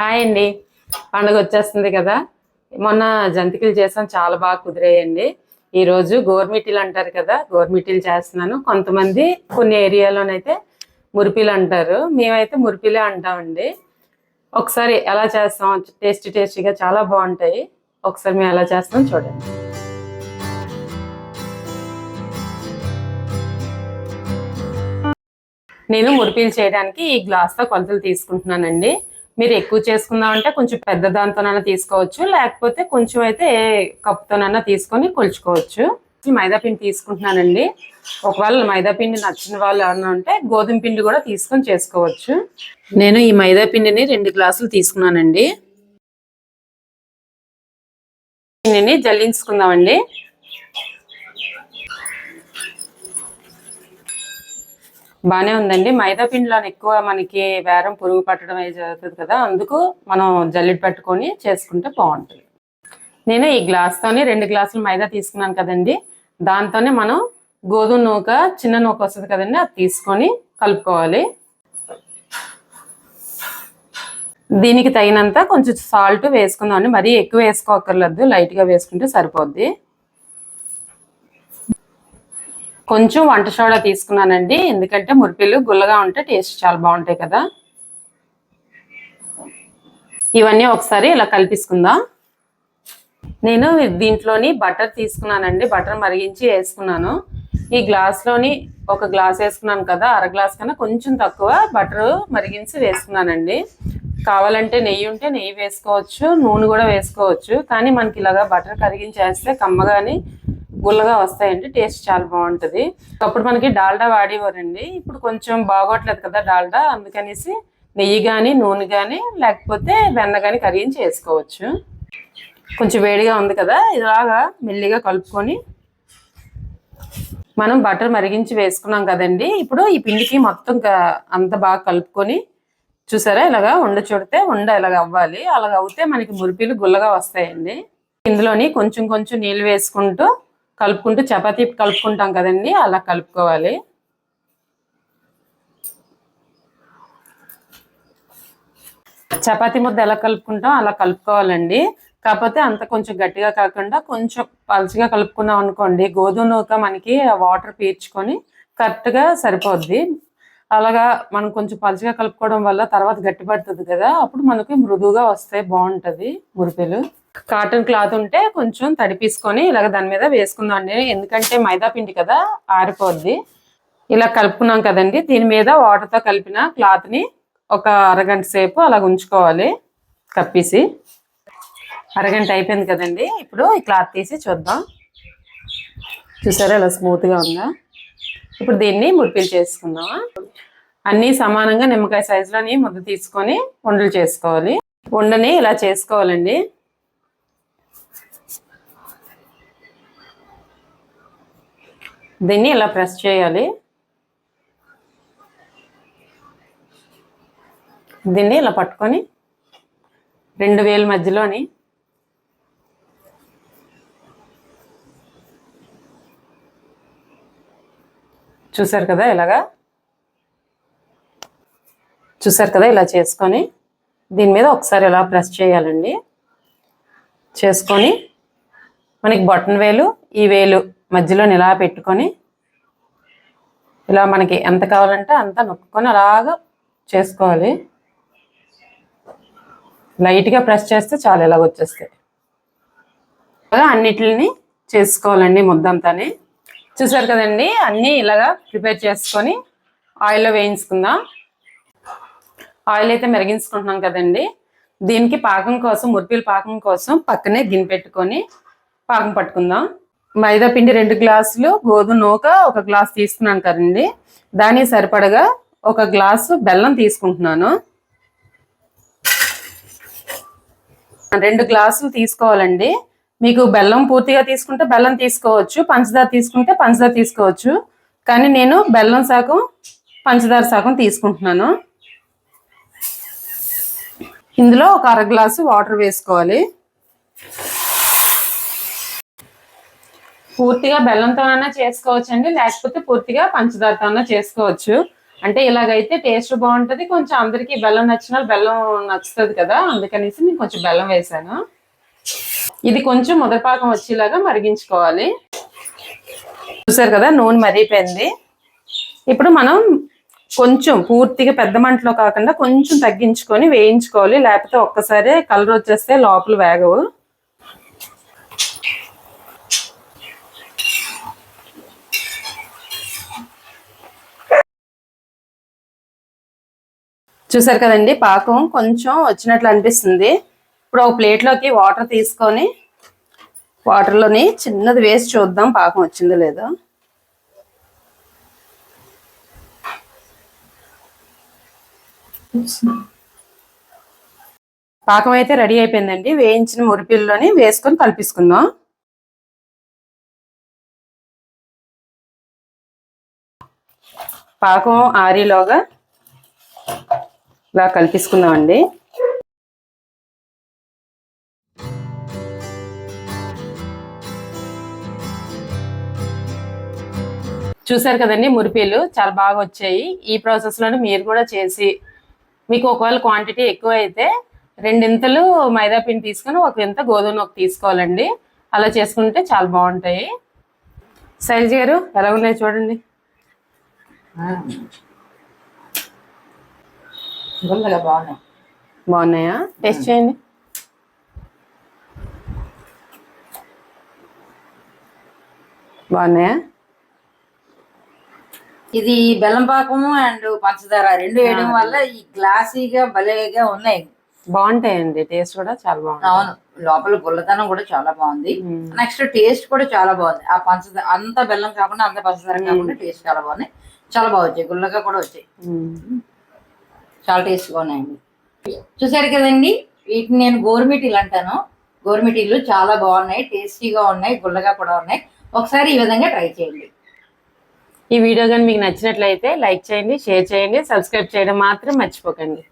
Hi అండి. పండుగ వచ్చేస్తుంది కదా. మొన్న జంతికలు చేసాం చాలా బాగా కుదిరేయండి. ఈరోజు గోర్మిటీలు అంటారు కదా గోర్మిటీలు చేస్తున్నాను. కొంతమంది కొన్ని ఏరియాలోనైతే మురిపిలు అంటారు. మేమైతే మురిపిలే అంటామండి. ఒకసారి ఎలా చేస్తాం టేస్టీ టేస్టీగా చాలా బాగుంటాయి. ఒకసారి మేము ఎలా చేస్తాం చూడండి. నేను మురిపిలు చేయడానికి ఈ గ్లాస్తో కొలతలు తీసుకుంటున్నానండి. మీరు ఎక్కువ చేసుకుందాం అంటే కొంచెం పెద్ద దాంతోనైనా తీసుకోవచ్చు లేకపోతే కొంచెం అయితే ఏ కప్తోనైనా తీసుకొని కొలుచుకోవచ్చు. మైదాపిండి మైదా పిండి తీసుకుంటున్నానండి. ఒకవేళ మైదా పిండి నచ్చిన వాళ్ళు ఏమన్నా ఉంటే గోధుమ పిండి కూడా తీసుకొని చేసుకోవచ్చు. నేను ఈ మైదా పిండిని రెండు గ్లాసులు తీసుకున్నానండి. పిండిని జల్లించుకుందామండి. బాగానే ఉందండి. మైదా పిండిలో ఎక్కువ మనకి వేరం పురుగు పట్టడం అయి జరుగుతుంది కదా అందుకు మనం జల్లెడ పెట్టుకొని చేసుకుంటే బాగుంటుంది. నేను ఈ గ్లాస్తోని రెండు గ్లాసులు మైదా తీసుకున్నాను కదండి. దాంతోనే మనం గోధుమ నూక చిన్న నూక వస్తుంది కదండి అది తీసుకొని కలుపుకోవాలి. దీనికి తగినంత కొంచెం సాల్ట్ వేసుకుందామండి. మరీ ఎక్కువ వేసుకోకర్లేదు లైట్గా వేసుకుంటే సరిపోద్ది. కొంచెం వంట సోడా తీసుకున్నానండి. ఎందుకంటే మురిపిలు గుల్లగా ఉంటే టేస్ట్ చాలా బాగుంటాయి కదా. ఇవన్నీ ఒకసారి ఇలా కలిపిసుకుందాం. నేను దీంట్లోని బటర్ తీసుకున్నానండి. బటర్ మరిగించి వేసుకున్నాను. ఈ గ్లాస్లోని ఒక గ్లాస్ వేసుకున్నాను కదా అర గ్లాస్ కన్నా కొంచెం తక్కువ బటర్ మరిగించి వేసుకున్నానండి. కావాలంటే నెయ్యి ఉంటే నెయ్యి వేసుకోవచ్చు నూనె కూడా వేసుకోవచ్చు. కానీ మనకి ఇలాగా బటర్ కరిగించి వేస్తే కమ్మగాని గుల్లగా వస్తాయండి టేస్ట్ చాలా బాగుంటుంది. అప్పుడు మనకి డాల్డా వాడేవారండి ఇప్పుడు కొంచెం బాగోట్లేదు కదా డాల్డా అందుకనేసి నెయ్యి కానీ నూనె కానీ లేకపోతే వెన్న కానీ కరిగించి వేసుకోవచ్చు. కొంచెం వేడిగా ఉంది కదా ఇలాగా మెల్లిగా కలుపుకొని మనం బటర్ మరిగించి వేసుకున్నాం కదండి. ఇప్పుడు ఈ పిండికి మొత్తం అంత బాగా కలుపుకొని చూసారా ఇలాగా ఉండ చూడితే ఉండ ఇలాగ అవ్వాలి. అలాగ అవుతే మనకి మురిపిలు గుల్లగా వస్తాయండి. ఇందులోని కొంచెం కొంచెం నీళ్ళు వేసుకుంటూ కలుపుకుంటూ చపాతీ కలుపుకుంటాం కదండి అలా కలుపుకోవాలి. చపాతీ ముద్ద ఎలా కలుపుకుంటాం అలా కలుపుకోవాలండి. కాకపోతే అంత కొంచెం గట్టిగా కాకుండా కొంచెం పలుచగా కలుపుకున్నాం అనుకోండి గోధుమ నూక మనకి వాటర్ పీల్చుకొని కరెక్ట్గా సరిపోద్ది. అలాగా మనం కొంచెం పలుచగా కలుపుకోవడం వల్ల తర్వాత గట్టి పడుతుంది కదా అప్పుడు మనకి మృదువుగా వస్తాయి బాగుంటుంది మురిపెలు కాటన్ క్లాత్ ఉంటే కొంచెం తడిపీసుకొని ఇలాగ దాని మీద వేసుకుందాం అండి ఎందుకంటే మైదా పిండి కదా ఆరిపోద్ది. ఇలా కలుపుకున్నాం కదండి. దీని మీద వాటర్తో కలిపిన క్లాత్ని ఒక అరగంట సేపు అలా ఉంచుకోవాలి కప్పేసి. అరగంట అయిపోయింది కదండి. ఇప్పుడు ఈ క్లాత్ తీసి చూద్దాం. చూసారా ఇలా స్మూత్గా ఉందా? ఇప్పుడు దీన్ని ముడిపిలు చేసుకుందాం అన్నీ సమానంగా నిమ్మకాయ సైజులోని ముద్ద తీసుకొని ఉండలు చేసుకోవాలి. ఉండని ఇలా చేసుకోవాలండి. దీన్ని ఇలా ప్రెస్ చేయాలి. దీన్ని ఇలా పట్టుకొని రెండు వేల మధ్యలోని చూసారు కదా ఇలాగా? చూసారు కదా ఇలా చేసుకొని దీని మీద ఒకసారి ఇలా ప్రెస్ చేయాలండి. చేసుకొని మనకి బొటన్ వేలు ఈ వేలు మధ్యలో ఇలా పెట్టుకొని ఇలా మనకి ఎంత కావాలంటే అంత నొక్కుకొని అలాగా చేసుకోవాలి. లైట్గా ప్రెస్ చేస్తే చాలా ఇలాగ వచ్చేస్తాయి. అలాగా అన్నిటిని చేసుకోవాలండి ముద్దంతాని. చూసారు కదండి అన్నీ ఇలాగా ప్రిపేర్ చేసుకొని ఆయిల్లో వేయించుకుందాం. ఆయిల్ అయితే మెరిగించుకుంటున్నాం కదండి. దీనికి పాకం కోసం మురిపిల పాకం కోసం పక్కనే గిన్నె పెట్టుకొని పాకం పట్టుకుందాం. మైదా పిండి రెండు గ్లాసులు గోధుమ నూక ఒక గ్లాస్ తీసుకున్నాను కదండి. దానికి సరిపడగా ఒక గ్లాసు బెల్లం తీసుకుంటున్నాను. రెండు గ్లాసులు తీసుకోవాలండి. మీకు బెల్లం పూర్తిగా తీసుకుంటే బెల్లం తీసుకోవచ్చు పంచదార తీసుకుంటే పంచదార తీసుకోవచ్చు. కానీ నేను బెల్లం సగం పంచదార సగం తీసుకుంటున్నాను. ఇందులో ఒక అర గ్లాసు వాటర్ వేసుకోవాలి. పూర్తిగా బెల్లంతోనైనా చేసుకోవచ్చు అండి లేకపోతే పూర్తిగా పంచదారతోనైనా చేసుకోవచ్చు. అంటే ఇలాగైతే టేస్ట్ బాగుంటుంది. కొంచెం అందరికి బెల్లం నచ్చిన బెల్లం నచ్చుతుంది కదా. అందుకనేసి నేను కొంచెం బెల్లం వేసాను. ఇది కొంచెం ముదరపాకం వచ్చేలాగా మరిగించుకోవాలి. చూసారు కదా నూనె మరిగిపోయింది. ఇప్పుడు మనం కొంచెం పూర్తిగా పెద్ద మంటలో కాకుండా కొంచెం తగ్గించుకొని వేయించుకోవాలి. లేకపోతే ఒక్కసారి కలర్ వచ్చేస్తే లోపల వేగవు. చూసారు కదండి పాకం కొంచెం వచ్చినట్లు అనిపిస్తుంది. ఇప్పుడు ఒక ప్లేట్లోకి వాటర్ తీసుకొని వాటర్లోని చిన్నది వేసి చూద్దాం పాకం వచ్చిందో లేదో. పాకం అయితే రెడీ అయిపోయిందండి. వేయించిన మురిపిల్లోని వేసుకొని కలిపిసుకుందాం. పాకం ఆరిలోగా ఇలా కలిపిసుకుందామండి. చూసారు కదండి మురిపీలు చాలా బాగా వచ్చాయి. ఈ ప్రాసెస్లోనే మీరు కూడా చేసి మీకు ఒకవేళ క్వాంటిటీ ఎక్కువ అయితే రెండింతలు మైదా పిండి తీసుకొని ఒక ఇంత గోధుమ ఒక తీసుకోవాలండి. అలా చేసుకుంటే చాలా బాగుంటాయి. శైలజ గారు ఎలా ఉన్నాయి చూడండి. గుల్లగా బాగున్నాయి. బాగున్నాయా? టేస్ట్ చేయండి. బాగున్నాయా? ఇది బెల్లం పాకము అండ్ పంచదార రెండు వేయడం వల్ల ఈ గ్లాసీగా భలేగా ఉన్నాయి. బాగుంటాయండి. టేస్ట్ కూడా చాలా బాగుంటుంది అవును. లోపల గుల్లదనం కూడా చాలా బాగుంది. నెక్స్ట్ టేస్ట్ కూడా చాలా బాగుంది. ఆ పంచదార అంత బెల్లం కాకుండా అంత పంచదార కాకుండా టేస్ట్ చాలా బాగున్నాయి. చాలా బాగా వచ్చాయి. గుల్లగా కూడా వచ్చాయి. చాలా టేస్ట్గా ఉన్నాయండి. చూసారు కదండి వీటిని నేను గోరుమిటీలు అంటాను. గోరుమిటీలు చాలా బాగున్నాయి టేస్టీగా ఉన్నాయి గుల్లగా కూడా ఉన్నాయి. ఒకసారి ఈ విధంగా ట్రై చేయండి. ఈ వీడియో కానీ మీకు నచ్చినట్లయితే లైక్ చేయండి షేర్ చేయండి సబ్స్క్రైబ్ చేయడం మాత్రం మర్చిపోకండి.